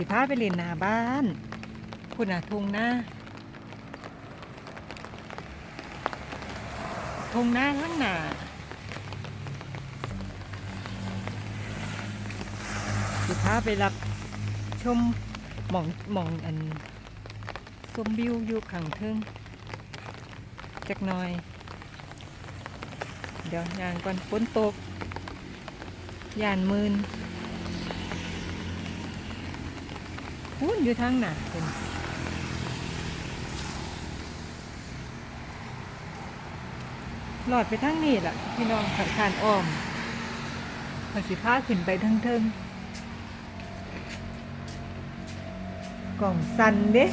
สิพาไปเล่นหน้าบ้านคุณน่ะทงหน้าทงหน้าข้างหน้าสิพาไปรับชมหมองหมองอันชมวิวอยู่ข้างเทิงจักหน่อย เดี๋ยวยางก่อนฝนตกยานมืน พูนอยู่ทางหนาเป็นหลอดไปทางนี้ล่ะพี่น้องขันขานอ้อมพอสิพาขึ้นไปทั้งเทิงกล่องสันเด้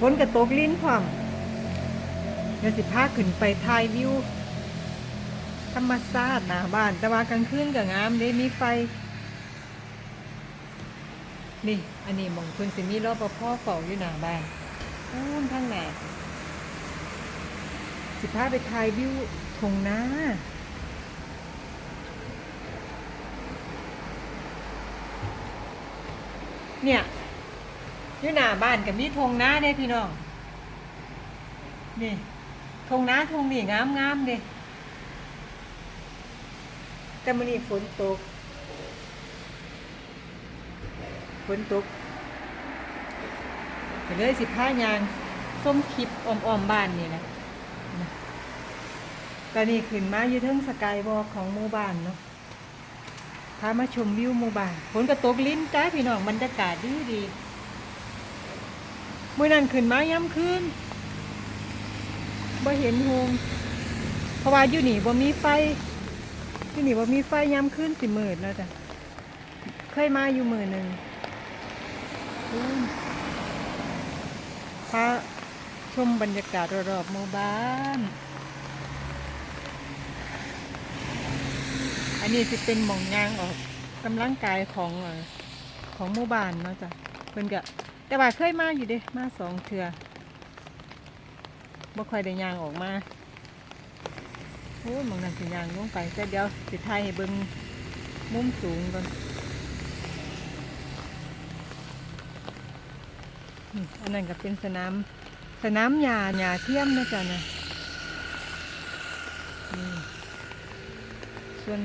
ฝนกระตกลิ้นพร้อมเดี๋ยวสิพาขึ้นไปถ่ายวิวธรรมชาติหน้าบ้าน แต่ว่ากลางคืนก็งามเด้มีไฟ นี่ อันนี้หมองคุณสิมีรอปภเฝ้าอยู่หน้าบ้านอู้นทางไหนสิพาไปถ่ายวิวทงนาเนี่ยอยู่หน้าบ้านกับมีทงนาเด้พี่น้อง นี่ทงนาทงนี่งามงามๆเด้แต่มื้อนี้ฝนตก ฝนตกก็เลยสิผ้ายางส้มคลิปอ้อมๆบ้านนี่นะตอนนี้ขึ้นมาอยู่เทิงสกายวอล์กของหมู่บ้านเนาะพามาชมวิวหมู่บ้านฝนก็ตกลิ้นจ้าพี่น้องบรรยากาศดีดีๆมื่อนั้นขึ้นมาย่ำคืนบ่เห็นโฮงเพราะว่าอยู่นี่บ่มีไฟอยู่นี่บ่มีไฟยามคืนสิมืดแล้วจ้ะเคยมาอยู่มือหนึ่ง อืมพาชมบรรยากาศรอบๆหมู่บ้าน อันนี้สิเป็นหม่องยางออกกำลังกายของอของหมู่บ้านเนาะจ้ะเพิ่นก็แต่ว่าเคยมาอยู่เด้มาสองเทือบ่ค่อยได้ยางออกมาโอ้หมองนั้นสิยางลงไปแต่เดี๋ยวสิถ่ายให้เบิ่งมุมสูงก่อน อันนั้นก็เป็นสนามสนามหญ้าหญ้าเทียมนะจ๊ะนะนี่ส่วน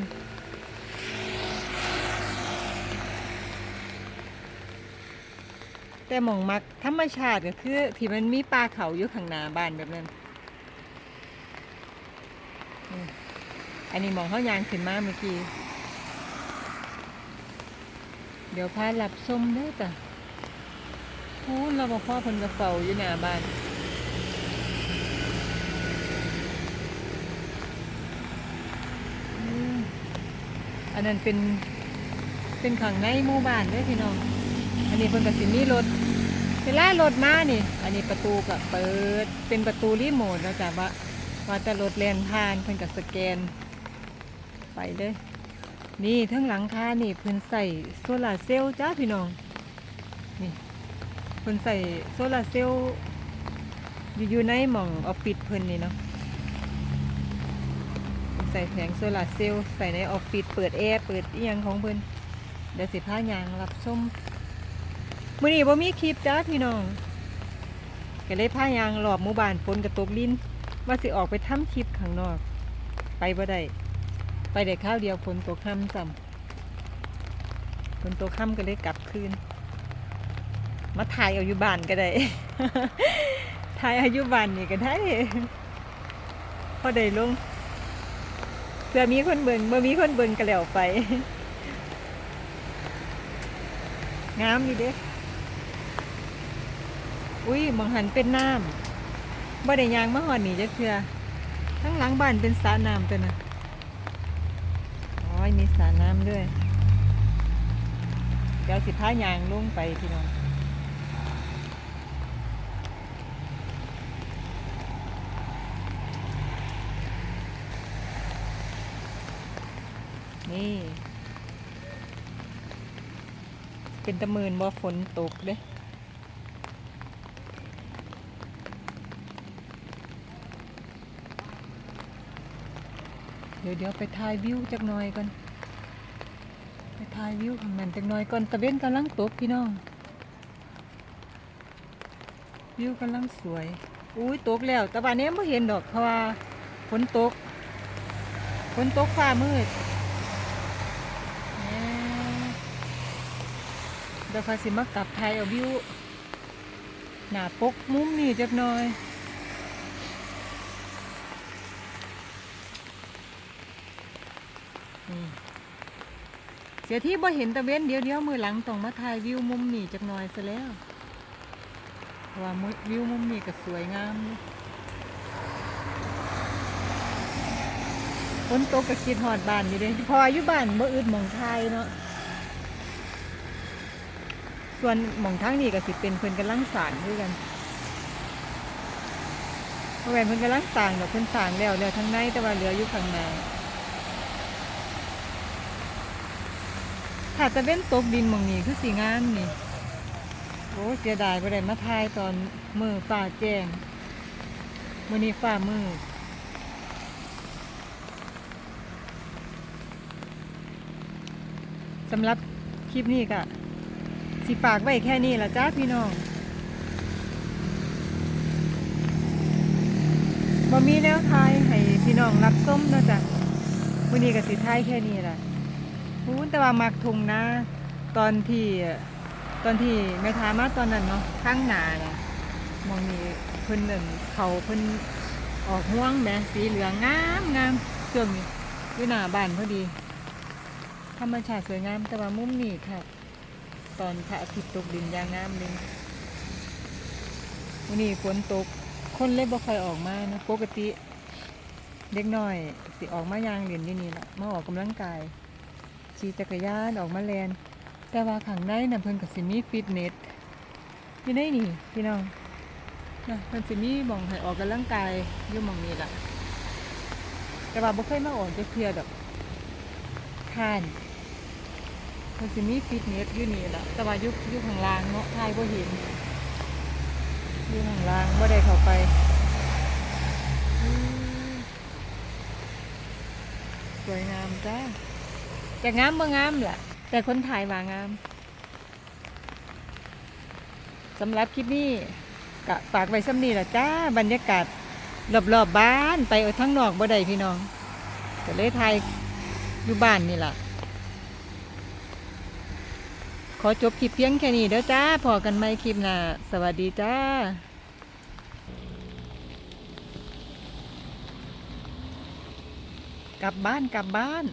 แต่หมองมักธรรมชาติก็คือ ที่มันมีป่าเขาอยู่ข้างหน้าบ้านแบบนั้น อันนี้มองเขายางขึ้นมาเมื่อกี้ เดี๋ยวพาหลับส้มเด้จ้ะ พูนเราบอกพ่อเพิ่นกระเฝ้าอยู่หน้าบ้านอันนั้นเป็นเป็นข้างในหมู่บ้านเด้อพี่น้อง อันนี้เพิ่นก็สิมีรถเวลารถมานี่ อันนี้ประตูก็เปิด เป็นประตูรีโมทแล้วจ้ะว่าว่าแต่รถแล่นผ่านเพิ่นก็สแกน ไปเลย นี่ทั้งหลังคานี่เพิ่นใส่โซลาร์เซลล์จ้าพี่น้อง นี่ พิ่นใส่โซลาร์เซลล์อยู่ในหม่องออฟฟิศเพิ่นนี่เนาะใส่แผงโซลาร์เซลล์ใส่ในออฟฟิศเปิดแอร์เปิดเอียงของเพิ่นเดี๋ยวสิพายางรับชมมื้อนี้บ่มีคลิปจ้าพี่น้องก็เลยพายางรอบหมู่บ้านฝนกระตกลิ้นว่าสิออกไปทำคลิปข้างนอก ไปบ่ได้ไปได้ข้าวเดียวฝนตกค่ำซ้ำฝนตกค่ำก็เลยกลับคืน มาถ่ายเอาอยู่บ้านก็ได้ถ่ายอายู่บ้านนี่ก็ได้พอได้ลงเพื่อมีคนเบิงเมื่อมีคนเบิงก็แล้วไปงามดีเด้อุ้ยมองหันเป็นน้ำบ่ได้ยางมาหอดนี่จักเทื่อทั้งหลังบ้านเป็นสระน้ำตัวนะอ๋อมีสระน้ำด้วย เดี๋ยวสิพายางลงไปพี่น้อง นี่ เป็นตะมืนบ่าฝนตกเด้เดี๋ยวเดี๋ยวไปถ่ายวิวจักหน่อยก่อนไปถ่ายวิวข้างนั้นจักหน่อยก่อนตะเวนกำลังตกพี่น้องวิวกำลังสวย อุ้ยตกแล้ว แต่ว่าเนี้ไม่เห็นดอกเพราะว่าฝนตกฝนตกฟ้ามืดแหม่ เดี๋ยวฟ้าสิมากลับไทยเอาวิว หน้าปกมุมนี่จักหน่อย เสียที่บ่เห็นตะเวนเดียวเดียวมือหลังต้องมาถ่ายวิวมุมนี่จักหน่อยซะแล้วเพราะว่ามุวิวมุมนี้ก็สวยงามฝนตกก็คิดหอดบ้านอยู่เด้พออยู่บ้านบ่อึดหมองไทยเนาะ ส่วนหม่องทางนี้ก็สิเป็นเพิ่นกำลังสร้างด้วยกันเพราะแม่นเพิ่นกำลังสร้างดอกเพิ่นสร้างแล้วแล้วทางในแต่ว่าเหลืออยู่ข้างในถ้าตะเว้นตกดินหมองนี้คือสีงามนี่โอ้เสียดายบ่ได้มาถ่ายตอนมือฟ้าแจ้งมื้อนี้ฟ้ามืดสำหรับคลิปนี้ก็ สิฝากไว้แค่นี้ละจ้าพี่น้องบ่มีแนวทายให้พี่น้องรับส้มนะจ้ะมื้อนี้ก็สิทายแค่นี้ล่ะพูนแต่ว่ามักทุ่งนาตอนที่ตอนที่แม่ทามาตอนนั้นเนาะข้างหนาน่ะมองนี่เพิ่นนั่นเขาเพิ่นออกห่วงแหมสีเหลืองงามงามช่วงนี้อยู่หน้าบ้านพอดีธรรมชาติสวยงามแต่ว่ามุมนี้ค่ะ ตอนพระอาทิตย์ตกดินยางงามเลยวันนี้ฝนตก คนเล่บ่ค่อยออกมานะปกติเด็กน้อย สิออกมายางเรียนอยู่นี่แหละมาออกกำลังกายขี่จักรยานออกมาแลนแต่ว่าข้างในน่ะเพิ่นก็สิมีฟิตเนสอยู่ในนี่พี่น้องนะเพิ่นสิมีหม่องให้ออกกำลังกายอยู่หม่องนี้ละแต่ว่าบ่เคยมาออกจักเทื่อดอกท่าน เซนสิมีฟิตเนสอยู่นี่ละแต่ว่ายู่อยู่ข้างล่างเนาะทายบ่เห็นยู่ข้างล่างบ่ได้เข้าไปสวยงามจ้าจะงามบ่งามล่ะแต่คนถ่ายว่างามสำหรับคลิปนี้ก็ฝากไว้สำนี้ละจ้าบรรยากาศรอบๆบบ้านไปเอาทั้งนอกบ่ได้พี่น้องก็เลยถ่ายอยู่บ้านนี่ล่ะ ขอจบคลิปเพียงแค่นี้เด้อจ้าพอกันไหมคลิปหน้าสวัสดีจ้ากลับบ้านกลับบ้าน